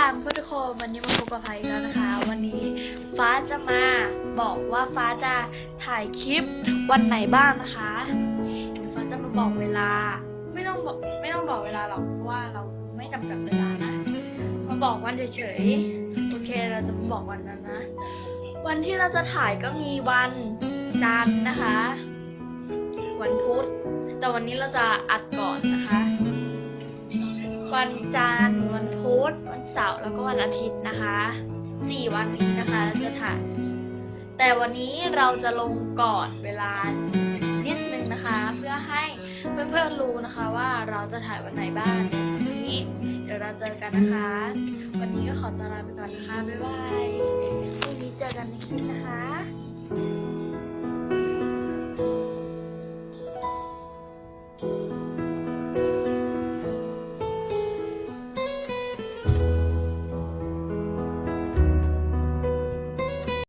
ทุกคนวันนี้มาพบกับไพอีกแล้วนะคะ วันนี้ฟ้าจะมาบอกว่าฟ้าจะถ่ายคลิปวันไหนบ้างนะคะเดี๋ยวฟ้าจะมาบอกเวลา ไม่ต้องบอกไม่ต้องบอกเวลาหรอกเพราะว่าเราไม่จำกัดเวลานะมาบอกวันเฉยๆโอเคเราจะมาบอกวันนั้นนะ วันที่เราจะถ่ายก็มีวันจันทร์นะคะ วันพุธแต่วันนี้เราจะอัดก่อนนะคะ วันจันทร์วันพุธวันเสาร์แล้วก็วันอาทิตย์นะคะสี่วันนี้นะคะจะถ่ายแต่วันนี้เราจะลงก่อนเวลานิดนึงนะคะ เพื่อให้เพื่อนๆรู้นะคะว่าเราจะถ่ายวันไหนบ้างเดี๋ยววันนี้ เดี๋ยวเราเจอกันนะคะ วันนี้ก็ขอตัวลาไปก่อนนะคะบ๊ายบายพรุ่งนี้เจอกันในคลิปนะคะ